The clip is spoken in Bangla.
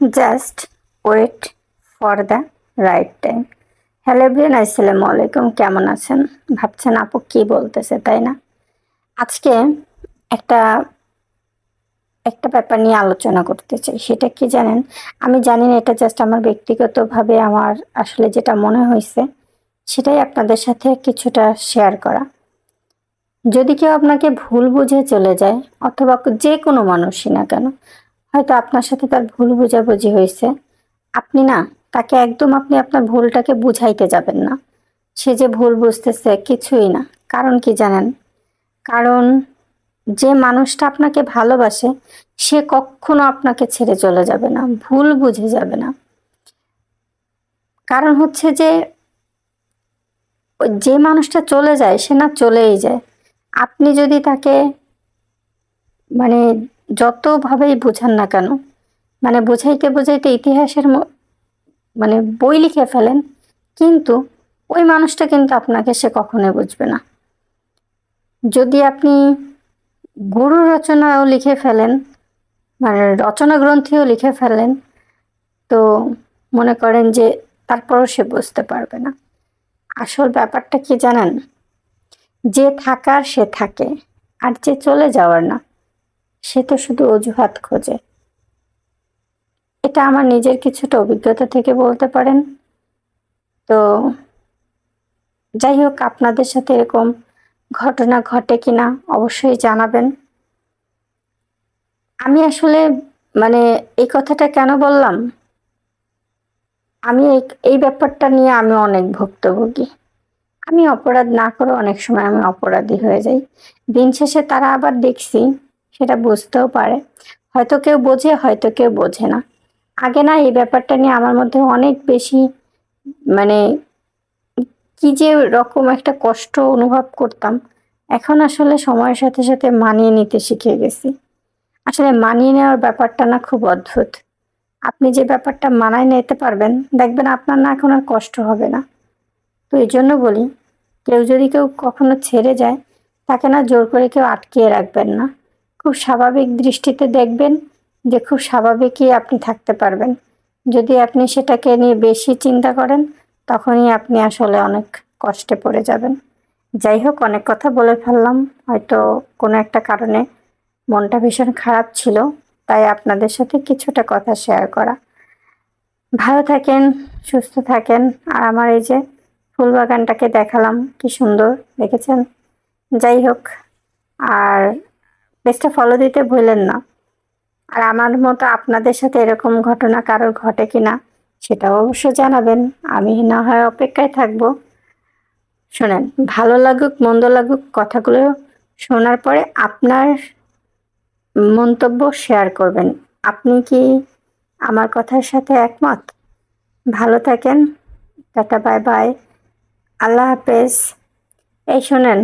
Just wait for the right time hello everyone আসসালামু আলাইকুম। কেমন আছেন? ভাবছেন আপু কি বলতেছে, তাই না? আজকে একটা একটা ব্যাপার নিয়ে আলোচনা করতে চাই। সেটা কি জানেন? আমি জানি না, এটা জাস্ট আমার ব্যক্তিগতভাবে আমার আসলে যেটা মনে হয়েছে সেটাই আপনাদের সাথে কিছুটা শেয়ার করা। যদি কেউ আপনাকে ভুল বুঝে চলে যায়, অথবা যে কোনো মানুষই না কেন হয়তো আপনার সাথে তার ভুল বোঝাবুঝি হয়েছে। আপনি না, তাকে একদম আপনি আপনার ভুলটাকে বুঝাইতে যাবেন না। সে যে ভুল বুঝতেছে কিছুই না। কারণ কি জানেন? কারণ যে মানুষটা আপনাকে ভালোবাসে, সে কখনো আপনাকে ছেড়ে চলে যাবে না, ভুল বুঝে যাবে না। কারণ হচ্ছে যে যে মানুষটা চলে যায়, সে না চলেই যায়। আপনি যদি তাকে মানে যতভাবেই বোঝান না কেন মানে বোঝাইতে বোঝাইতে ইতিহাসের মানে বই লিখে ফেলেন, কিন্তু ওই মানুষটা কিন্তু আপনাকে সে কখনোই বুঝবে না। যদি আপনি গুরু রচনাও লিখে ফেলেন মানে রচনা গ্রন্থিও লিখে ফেলেন, তো মনে করেন যে তারপরও সে বুঝতে পারবে না। আসল ব্যাপারটা কি জানেন? যে থাকার সে থাকে, আর যে চলে যাওয়ার না। সে তো শুধু অজুহাত খোঁজে। এটা আমার নিজের কিছুটা অভিজ্ঞতা থেকে বলতে পারেন। তো যাই হোক, আপনাদের সাথে এরকম ঘটনা ঘটে কিনা অবশ্যই জানাবেন। আমি আসলে মানে এই কথাটা কেন বললাম? আমি এই ব্যাপারটা নিয়ে আমি অনেক ভুক্তভোগী। আমি অপরাধ না করে অনেক সময় আমি অপরাধী হয়ে যাই। দিন শেষে তারা আবার দেখছি সেটা বুঝতেও পারে। হয়তো কেউ বোঝে, হয়তো কেউ বোঝে না। আগে না এই ব্যাপারটা নিয়ে আমার মধ্যে অনেক বেশি মানে কি যে রকম একটা কষ্ট অনুভব করতাম, এখন আসলে সময়ের সাথে সাথে মানিয়ে নিতে শিখে গেছি। আসলে মানিয়ে নেওয়ার ব্যাপারটা না খুব অদ্ভুত। আপনি যে ব্যাপারটা মানায় নিতে পারবেন, দেখবেন আপনার না এখন আর কষ্ট হবে না। তো এই জন্য বলি, কেউ যদি কেউ কখনো ছেড়ে যায়, তাকে না জোর করে কেউ আটকিয়ে রাখবেন না। খুব স্বাভাবিক দৃষ্টিতে দেখবেন যে খুব স্বাভাবিকই আপনি থাকতে পারবেন। যদি আপনি সেটাকে নিয়ে বেশি চিন্তা করেন, তখনই আপনি আসলে অনেক কষ্টে পড়ে যাবেন। যাই হোক, অনেক কথা বলে ফেললাম। হয়তো কোনো একটা কারণে মনটা ভীষণ খারাপ ছিল, তাই আপনাদের সাথে কিছুটা কথা শেয়ার করা। ভালো থাকেন, সুস্থ থাকেন। আর আমার এই যে ফুল বাগানটাকে দেখালাম, কি সুন্দর, দেখেছেন? যাই হোক, আর পেজটা ফলো দিতে ভুলেন না। আর আমার মতো আপনাদের সাথে এরকম ঘটনা কারোর ঘটে কি না সেটাও অবশ্য জানাবেন। আমি না হয় অপেক্ষায় থাকব। শোনেন, ভালো লাগুক, মন্দ লাগুক, কথাগুলো শোনার পরে আপনার মন্তব্য শেয়ার করবেন। আপনি কি আমার কথার সাথে একমত? ভালো থাকেন, টাটা বাই বাই আল্লাহ হাফেজ। এই শোনেন